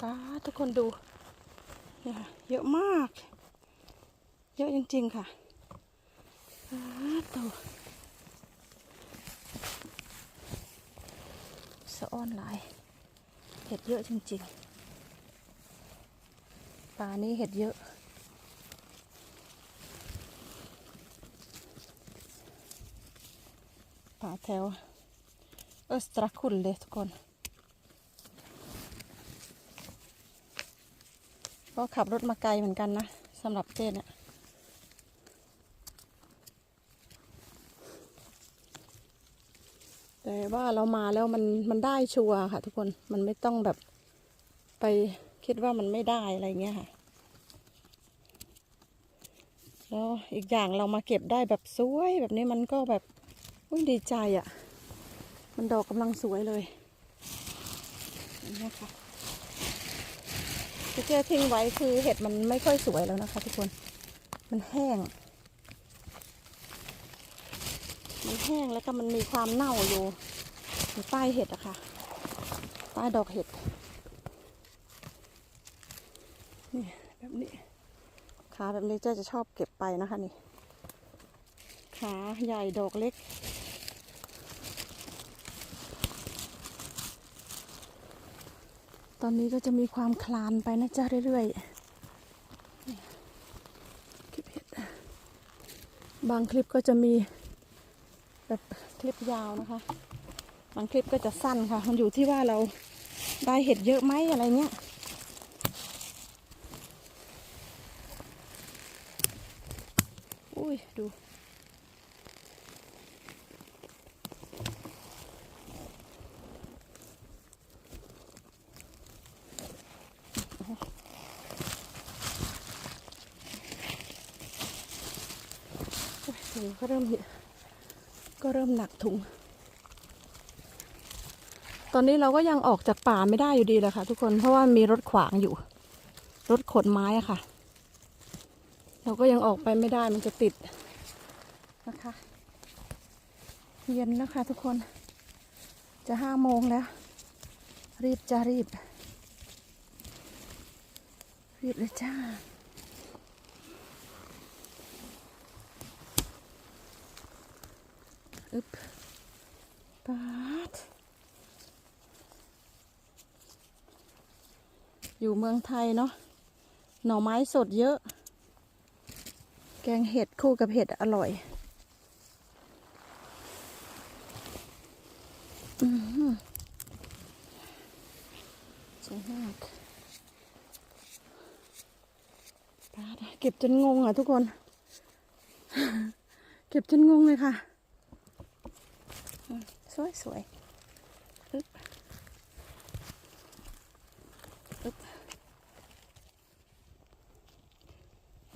ป้าทุกคนดูเนี่ยเยอะมาก เยอะจริงๆค่ะตัวสะอ้อนหลาย เห็ดเยอะจริงๆป่านี้เห็ดเยอะป่าแถวเออสตราคุลเลยทุกคน ก็ขับรถมาไกลเหมือนกันนะสำหรับเต้เนี่ยแต่ว่าเรามาแล้วมันมันได้ชัวร์ค่ะ ทุกคนมันไม่ต้องแบบไปคิดว่ามันไม่ได้อะไรเงี้ยค่ะ แล้วอีกอย่างเรามาเก็บได้แบบสวยแบบนี้มันก็แบบอุ้ยดีใจอะ่ะ มันดอกกำลังสวยเลยนี้ยค่ะ ที่เจ๊ทิ้งไว้คือเห็ดมันไม่ค่อยสวยแล้วนะคะทุกคน มันแห้ง มันแห้งแล้วก็มันมีความเน่าอยู่อยู่ใต้เห็ดอะค่ะ ใต้ดอกเห็ด นี่แบบนี้ ขาแบบนี้เจ๊จะชอบเก็บไปนะคะนี่ ขาใหญ่ดอกเล็ก ตอนนี้ก็จะมีความคลานไปนะจ๊ะเรื่อยๆคลิปเห็ดบางคลิปก็จะมีแบบคลิปยาวนะคะ บางคลิปก็จะสั้นค่ะ มันอยู่ที่ว่าเราได้เห็ดเยอะไหมอะไรเงี้ย ดู โอ้ยถุงก็เริ่มเยอะก็เริ่มหนัก ถุง ตอนนี้เราก็ยังออกจากป่าไม่ได้อยู่ดีเลยค่ะ ทุกคนเพราะว่ามีรถขวางอยู่ รถขนไม้อะค่ะ เราก็ยังออกไปไม่ได้มันจะติดนะคะเย็นแล้วค่ะทุกคน จะห้าโมงแล้ว รีบจะรีบ รีบเลยจ้า อึบปาดอยู่เมืองไทยเนาะหน่อไม้สดเยอะ แกงเห็ดคู่กับเห็ดอร่อยอือหือสวยมากปาดเก็บจนงงอะทุกคน เก็บจนงงเลยค่ะ สวยสวยอึ๊บอึ๊บ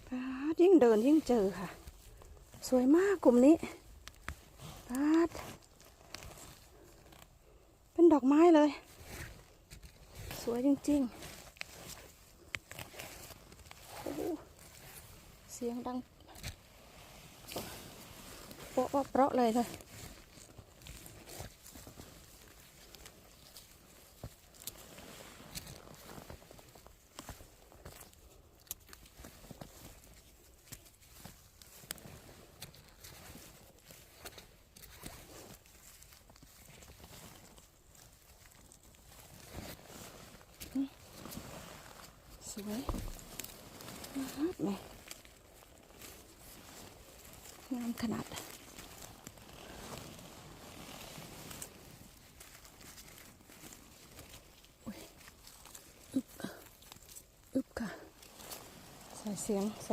ปาดยิ่งเดินยิ่งเจอค่ะ สวยมากกลุ่มนี้ปาดเป็นดอกไม้เลย สวยจริงๆโอ้เสียงดังโป๊ะเปราะเลยเลย สวยมากเลยงามขนาด อุ๊ยอึบอึบค่ะ ใส่เสียง ใ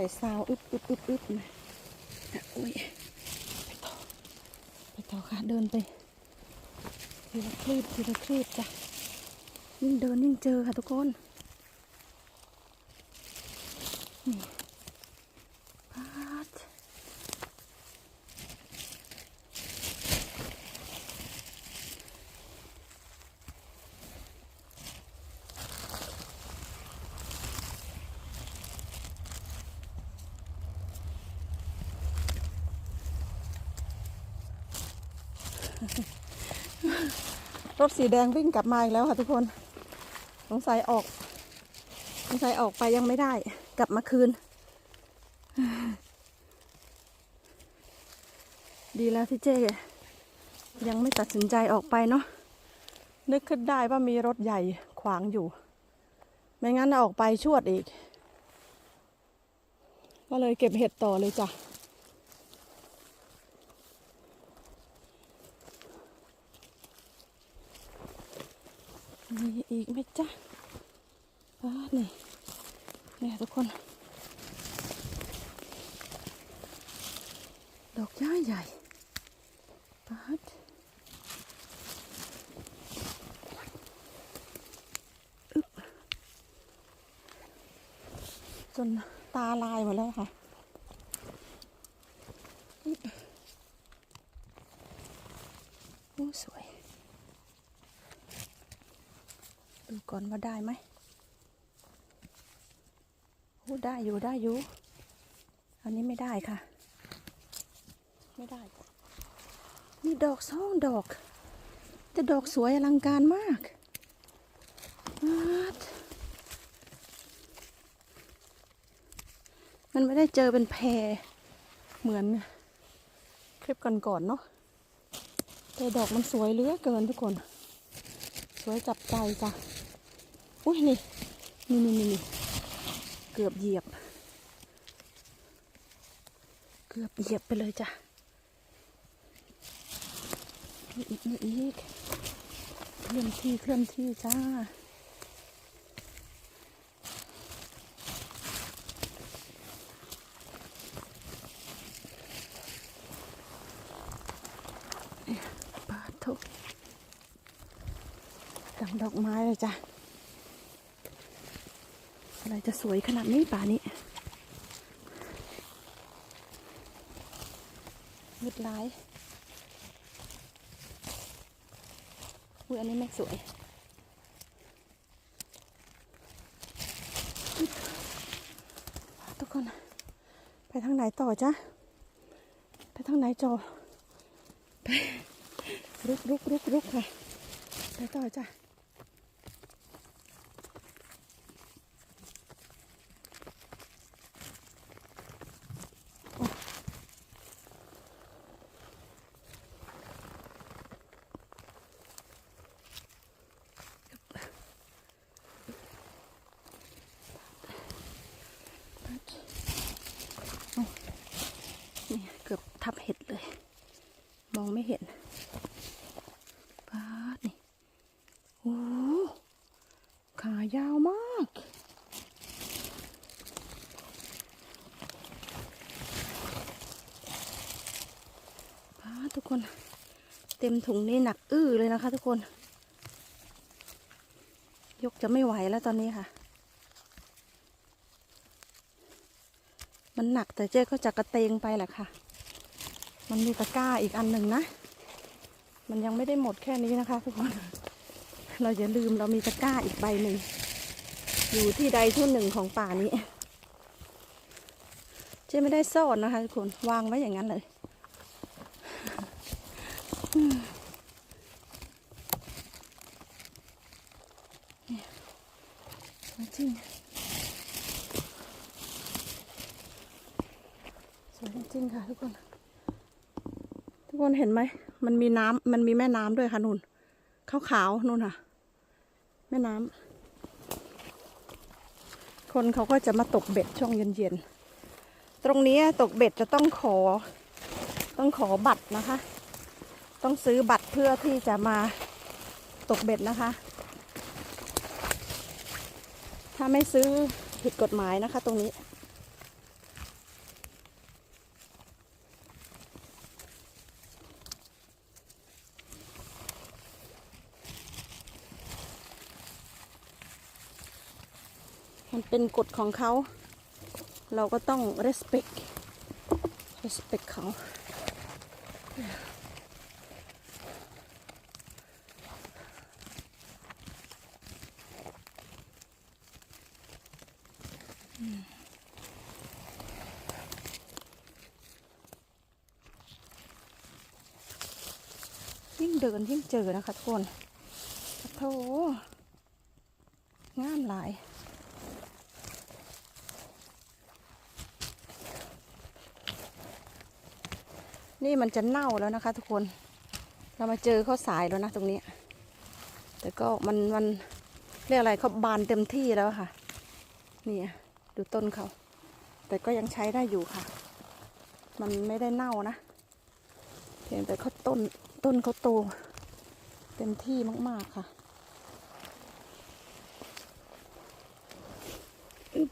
ส่ซาวอึบอึบอึบอึบนะอุ้ยไปต่อไปต่อค่ะเดินไปทีละคลีบทีละคลีบจ้ะยิ่งเดินยิ่งเจอค่ะทุกคนนี่ สีแดงวิ่งกลับมาอีกแล้วค่ะทุกคน สงสัยออกสงสัยออกไปยังไม่ได้ กลับมาคืน ดีแล้วที่เจ๊ยังไม่ตัดสินใจออกไปเนาะนึกขึ้นได้ว่ามีรถใหญ่ขวางอยู่ ไม่งั้นออกไปชวดอีก ก็เลยเก็บเห็ดต่อเลยจ้ะ มี อีกไหมจ๊ะอ่านี่เนี่ยทุกคน ดอกย่าใหญ่ปัดอึบจนตาลายหมดแล้วค่ะโอ้สวย ดูก่อนว่าได้ไหมโอ้ได้อยู่ได้อยู่ อันนี้ไม่ได้ค่ะ ไม่ได้ มีดอกสองดอก แต่ดอกสวยอลังการมากมันไม่ได้เจอเป็นแพรเหมือนคลิปก่อนๆเนาะแต่ดอกมันสวยเหลือเกินทุกคน สวยจับใจจ้ะ อุ้ยนี่นี่นี่นี่นี่เกือบเหยียบ เกือบเหยียบไปเลยจ้ะนี่อีกนี่อีกเคลื่อนที่เคลื่อนที่จ้าปาทุกดังดอกไม้เลยจ้ะ จะสวยขนาดนี้ป่านี้มืดร้ายอุ้ยอันนี้ไม่สวยทุกคน ไปทางไหนต่อจ๊ะไปทางไหนจอไปรุกรุกรุกรุกค่ะ ไปต่อจ้ะ นี่เกือบทับเห็ดเลย มองไม่เห็นปาดนี่ โอ้ขายาวมาก ปาด ทุกคน เต็มถุงนี่หนักอื้อเลยนะคะ ทุกคน ยกจะไม่ไหวแล้วตอนนี้ค่ะ มันหนักแต่เจ๊ก็จะกระเตงไปแหละค่ะ มันมีตะกร้าอีกอันหนึ่งนะ มันยังไม่ได้หมดแค่นี้นะคะ ทุกคน เราอย่าลืมเรามีตะกร้าอีกใบหนึ่งอยู่ที่ใดที่หนึ่งของป่านี้ เจ๊ไม่ได้ซ่อนนะคะ ทุกคนวางไว้อย่างนั้นเลยอืมเนี่ยสวยจริง ส วยจริงๆค่ะทุกคน ทุกคนเห็นไหม มันมีน้ำมันมีแม่น้ำด้วยค่ะนุ่นขาวๆนุ่นค่ะ แม่น้ำคนเขาก็จะมาตกเบ็ดช่วงเย็นๆ ตรงนี้ตกเบ็ดจะต้องขอ ต้องขอบัตรนะคะ ต้องซื้อบัตรเพื่อที่จะมาตกเบ็ดนะคะ ถ้าไม่ซื้อผิดกฎหมายนะคะ ตรงนี้ เป็นกฎของเขา เราก็ต้อง respect respect เขา ยิ่งเดินยิ่งเจอนะคะทุกคนโธ่งามหลาย นี่มันจะเน่าแล้วนะคะ ทุกคน เรามาเจอเขาสายแล้วนะตรงนี้ แต่ก็มันมันเรียกอะไรเขาบานเต็มที่แล้วค่ะ นี่ดูต้นเขา แต่ก็ยังใช้ได้อยู่ค่ะ มันไม่ได้เน่านะ เพียงแต่เขาต้นต้นเขาโตเต็มที่มากๆค่ะ อึ๊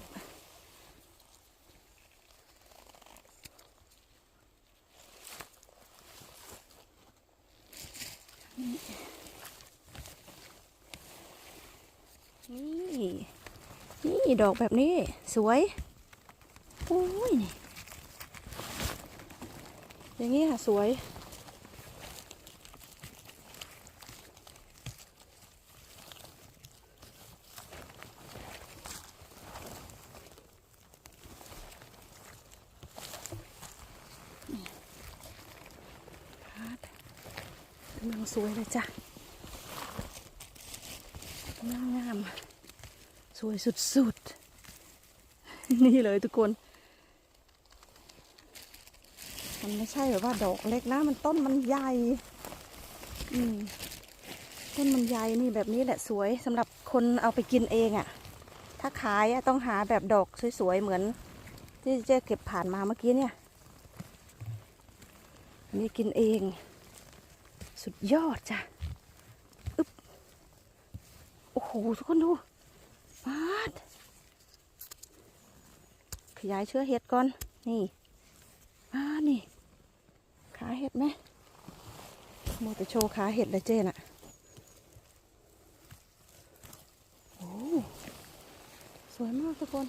บนี่ นี่ ดอกแบบนี้สวยโอ้ยนี่อย่างนี้ค่ะสวย กำลังสวยเลยจ้ะกำลังงาม สวยสุดๆ นี่เลยทุกคน มันไม่ใช่แบบว่าดอกเล็กนะ มันต้นมันใหญ่ อืมต้นมันใหญ่นี่แบบนี้แหละสวยสำหรับคนเอาไปกินเองอะ่ะ ถ้าขายต้องหาแบบดอกสวยๆ เหมือน ที่เจ๊เก็บผ่านมาเมื่อกี้เนี่ย อันนี้กินเอง สุดยอดจ้ะ อึ๊บ โอ้โห ทุกคนดู ปาด ขยายเชื้อเห็ดก่อน นี่ปาดนี่ ขาเห็ดไหมโมแต่โชว์ขาเห็ดเลยเจน่ะ โอ้ สวยมากทุกคน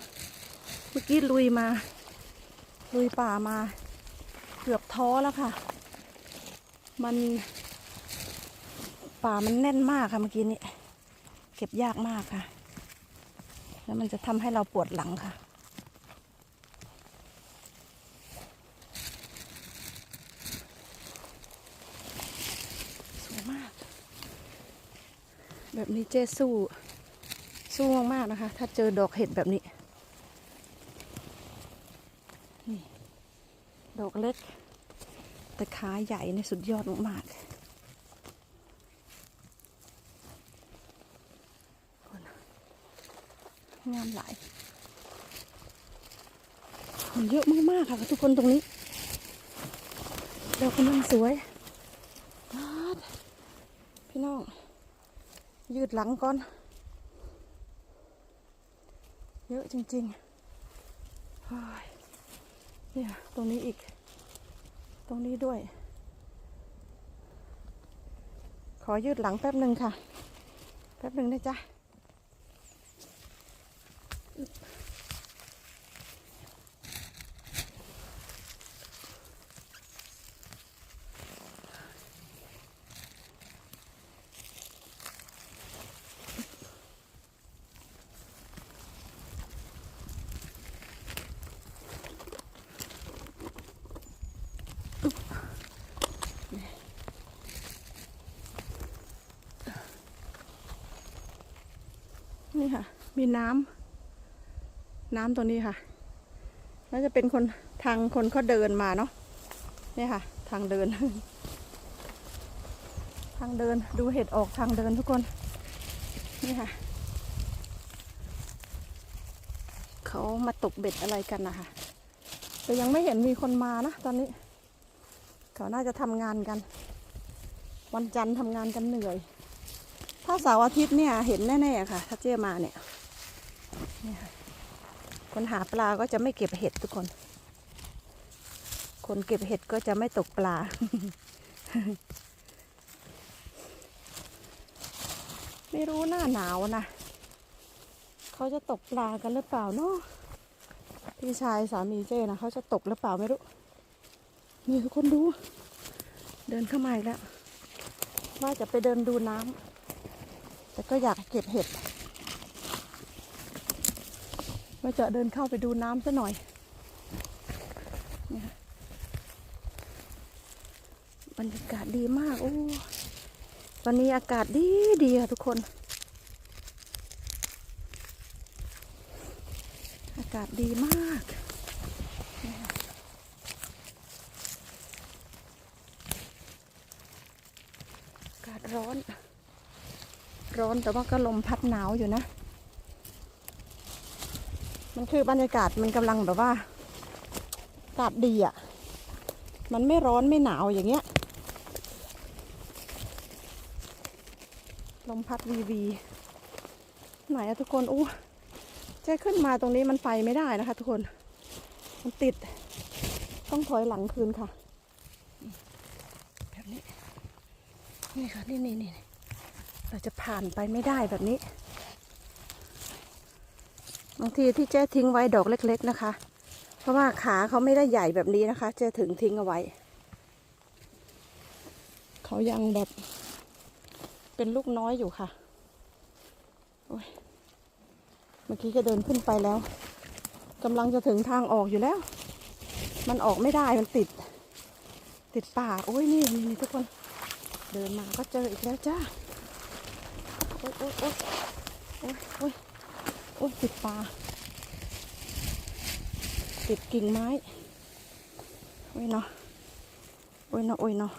เมื่อกี้ลุยมา ลุยป่ามา เกือบท้อแล้วค่ะ มันป่ามันแน่นมากค่ะเมื่อกี้นี้ เก็บยากมากค่ะ แล้วมันจะทำให้เราปวดหลังค่ะ สวยมาก แบบนี้เจ๊สู้ สู้มากๆนะคะ ถ้าเจอดอกเห็ดแบบนี้ นี่ ดอกเล็ก แต่ขาใหญ่ในสุดยอดมากๆ งามหลายคนเยอะมากๆค่ะทุกคนตรงนี้ดอกกำลังสวยพี่น้อง ยืดหลังก่อน เยอะจริงๆเฮ้ยเนี่ยตรงนี้อีก ตรงนี้ด้วย ขอยืดหลังแป๊บหนึ่งค่ะ แป๊บหนึ่งนะจ๊ะ นี่ค่ะ มีน้ำน้ำตัวนี้ค่ะน่าจะเป็นคนทางคนเขาเดินมาเนาะนี่ค่ะ ทางเดิน ทางเดินดูเห็ดออกทางเดินทุกคน นี่ค่ะ เขามาตกเบ็ดอะไรกันนะคะแต่ยังไม่เห็นมีคนมานะตอนนี้ เขาน่าจะทำงานกัน วันจันทร์ทำงานกันเหนื่อย ถ้าเสาร์อาทิตย์เนี่ยเห็นแน่ๆค่ะ ถ้าเจ้มาเนี่ย นี่ค่ะ คนหาปลาก็จะไม่เก็บเห็ดทุกคน คนเก็บเห็ดก็จะไม่ตกปลา ไม่รู้หน้าหนาวนะ เขาจะตกปลากันหรือเปล่าเนาะพี่ชายสามีเจ้นะเขาจะตกหรือเปล่าไม่รู้นี่ทุกคนดู เดินเข้ามาอีกแล้ว ว่าจะไปเดินดูน้ำแต่ก็อยากเก็บเห็ด ว่าจะเดินเข้าไปดูน้ำซะหน่อยนี่บรรยากาศดีมาก โอ้วันนี้อากาศดีดีค่ะทุกคน อากาศดีมากอากาศร้อน ร้อนแต่ว่าก็ลมพัดหนาวอยู่นะ มันคือบรรยากาศมันกำลังแบบว่าอากาศดีอะ่ะ มันไม่ร้อนไม่หนาวอย่างเงี้ย ลมพัดวีวี ไหนอะทุกคนอู้เจ๊ขึ้นมาตรงนี้มันไปไม่ได้นะคะ ทุกคน มันติด ต้องถอยหลังคืนค่ะ แบบนี้ นี่ค่ะ นี่นี่นี่เราจะผ่านไปไม่ได้แบบนี้ บางทีที่เจ๊ทิ้งไว้ดอกเล็ก ๆนะคะ เพราะว่าขาเขาไม่ได้ใหญ่แบบนี้นะคะ เจ๊ถึงทิ้งเอาไว้ เขายังแบบเป็นลูกน้อยอยู่ค่ะโอ้ยเมื่อกี้จะเดินขึ้นไปแล้วกำลังจะถึงทางออกอยู่แล้ว มันออกไม่ได้มันติด ติดป่าโอ้ยนี่นี่นี่ทุกคนเดินมาก็เจออีกแล้วจ้าโอ้ยโอ้ยโอ้ยโอ้ย โอ้ยติดปลา ติดกิ่งไม้ โอ้ยเนาะ โอ้ยเนาะ โอ้ยเนาะ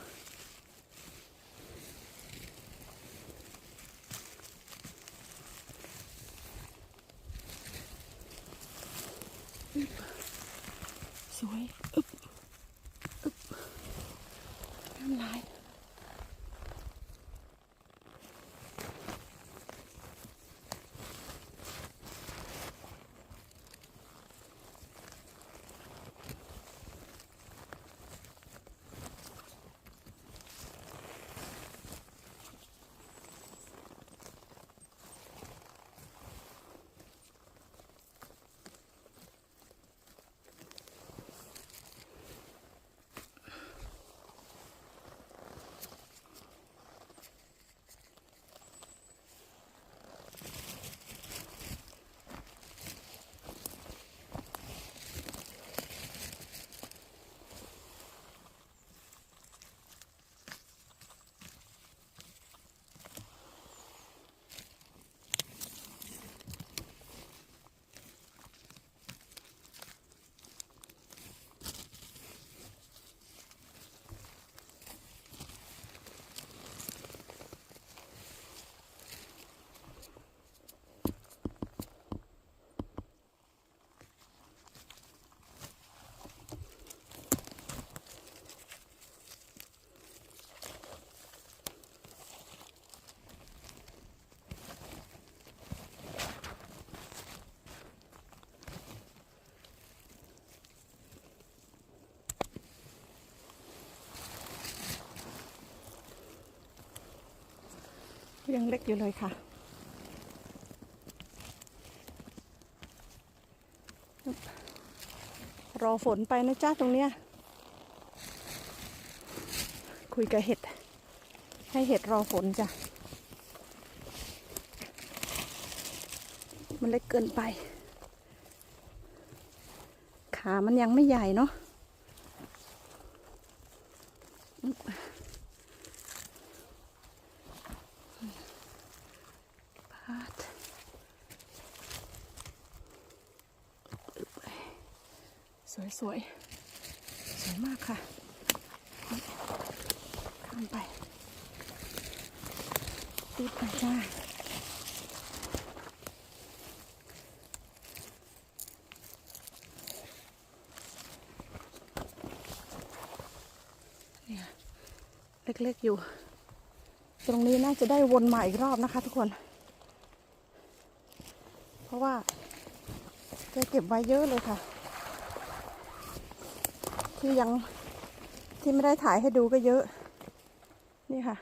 ยังเล็กอยู่เลยค่ะรอฝนไปนะจ้าตรงเนี้ย คุยกับเห็ด ให้เห็ดรอฝนจ้ะ มันเล็กเกินไป ขามันยังไม่ใหญ่เนาะ สวย สวยมากค่ะ ข้ามไปตีบไปจ้าเนี่ยเล็กๆอยู่ ตรงนี้น่าจะได้วนใหมาอีกรอบนะคะทุกคน เพราะว่าจะเก็บไว้เยอะเลยค่ะ ที่ยังที่ไม่ได้ถ่ายให้ดูก็เยอะ นี่ค่ะ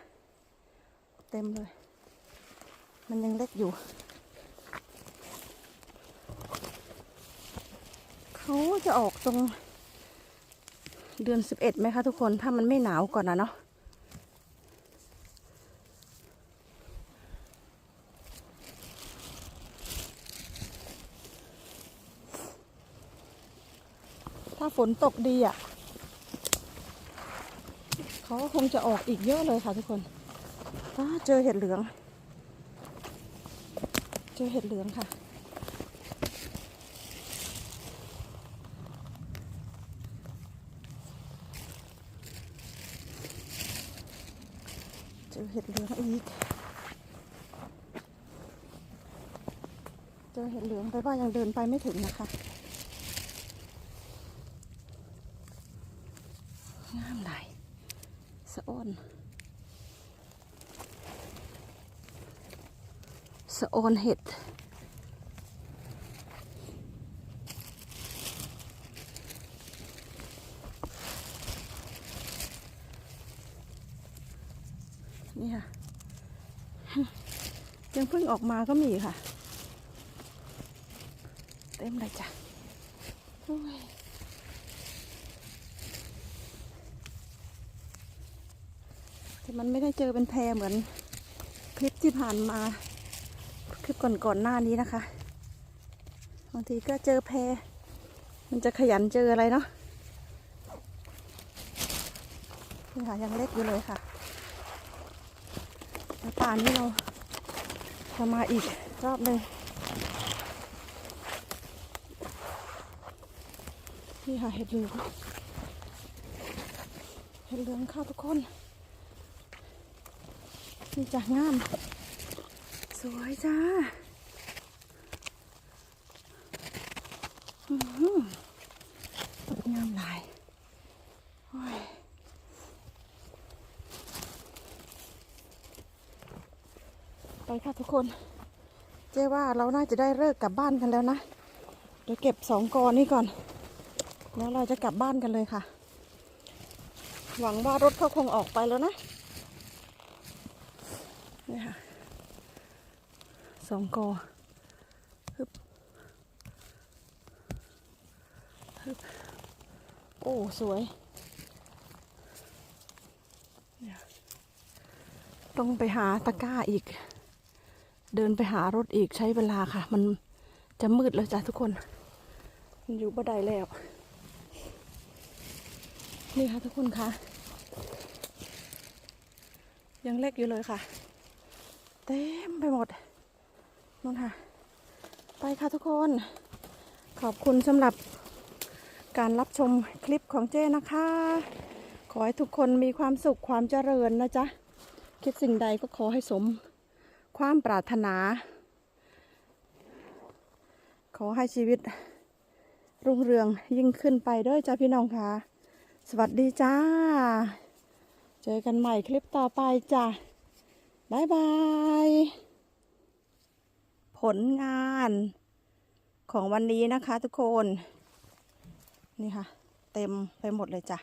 เต็มเลย มันยังเล็กอยู่ เขาจะออกตรง เดือนสิบเอ็ดไหมคะทุกคนถ้ามันไม่หนาวก่อนนะเนาะถ้าฝนตกดีอะ เขาคงจะออกอีกเยอะเลยค่ะทุกคนเจอเห็ดเหลือง เจอเห็ดเหลืองค่ะ เจอเห็ดเหลืองอีก เจอเห็ดเหลืองไปว่ายังเดินไปไม่ถึงนะคะ สะอนเห็ดนี่ค่ะ ยังเพิ่งออกมาก็มีค่ะ เต็มเลยจ้ะแต่มันไม่ได้เจอเป็นแพรเหมือนคลิปที่ผ่านมา ลิปก่อนๆหน้านี้นะคะบางทีก็เจอแพรมันจะขยันเจออะไรเนาะนี่ค่ะยังเล็กอยู่เลยค่ะแล้วป่านนี้เราจะมาอีกรอบหนึ่งนี่ค่ะเห็ดเหลืองเห็ดเหลืองค่ะทุกคนนี่จะงาม สวยจ้าอื้อหืองามหลายโอ้ยไปค่ะทุกคน เจ๊ว่าเราน่าจะได้เลิกกลับบ้านกันแล้วนะ เดี๋ยวเก็บสองกอนี้ก่อน แล้วเราจะกลับบ้านกันเลยค่ะ หวังว่ารถเขาคงออกไปแล้วนะ นี่ค่ะ สองกอฮึบฮึบโอ้สวย ต้องไปหาตะกร้าอีก เดินไปหารถอีกใช้เวลาค่ะ มันจะมืดแล้วจ้ะทุกคน มันอยู่บ่ได้แล้ว นี่ค่ะทุกคนคะยังเล็กอยู่เลยค่ะ เต็มไปหมด นู่นค่ะ ไปค่ะทุกคน ขอบคุณสำหรับการรับชมคลิปของเจ้นะคะ ขอให้ทุกคนมีความสุขความเจริญนะจ๊ะ คิดสิ่งใดก็ขอให้สม ความปรารถนา ขอให้ชีวิต รุ่งเรืองยิ่งขึ้นไปด้วยจ้าพี่น้องค่ะ สวัสดีจ้า เจอกันใหม่คลิปต่อไปจ้าบ๊ายบาย ผลงานของวันนี้นะคะทุกคน นี่ค่ะ เต็มไปหมดเลยจ้ะ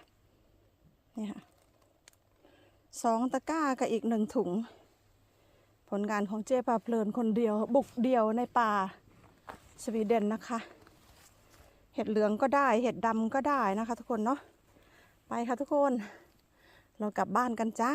นี่ค่ะสองตะกร้ากับอีกหนึ่งถุง ผลงานของเจ๊ปลาเพลินคนเดียว บุกเดียวในป่าสวีเดนนะคะ เห็ดเหลืองก็ได้เห็ดดำก็ได้นะคะ ทุกคนเนาะไปค่ะทุกคน เรากลับบ้านกันจ้า